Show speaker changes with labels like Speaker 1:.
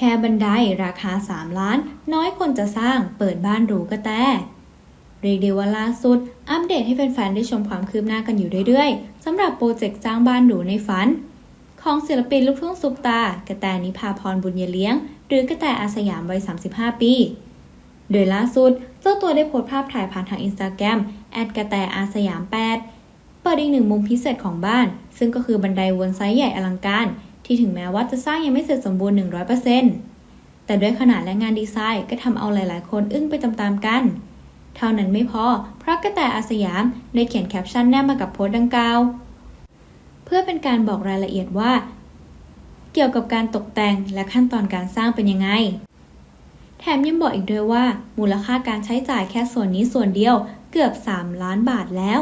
Speaker 1: ค่บันไดราคา 3 ล้าน น้อยคนจะสร้างเปิดบ้านหรูกระแตเรียกได้ว่าล่าสุด อัปเดตให้แฟนๆ ได้ชมความคืบหน้ากันอยู่เรื่อยๆสำหรับโปรเจกต์สร้างบ้านหรูในฝัน ของศิลปินลูกทุ่งซุปตา กระแตนิพาพรบุญยเลี้ยง หรือกระแตอาสยามวัย 35 ปี โดยล่าสุด เจ้าตัวได้โพสต์ภาพถ่ายผ่านทางอินสตาแกรมแอดกระแตอาสยาม8เปิดอีกหนึ่งมุมพิเศษของบ้าน ซึ่งก็คือบันไดวนไซส์ใหญ่อลังการ ที่ถึงแม้ว่าจะสร้างยังไม่เสร็จสมบูรณ์ 100%แต่ด้วยขนาดและงานดีไซน์ก็ทำเอาหลายๆ คนอึ้งไปตามๆกัน เท่านั้นไม่พอ เพราะกระแตอาสยามได้เขียนแคปชั่นแนบมากับโพสต์ดังกล่าว เพื่อเป็นการบอกรายละเอียดว่า เกี่ยวกับการตกแต่งและขั้นตอนการสร้างเป็นยังไง แถมยังบอกอีกด้วยว่า มูลค่าการใช้จ่ายแค่ส่วนนี้ส่วนเดียวเกือบ 3 ล้านบาทแล้ว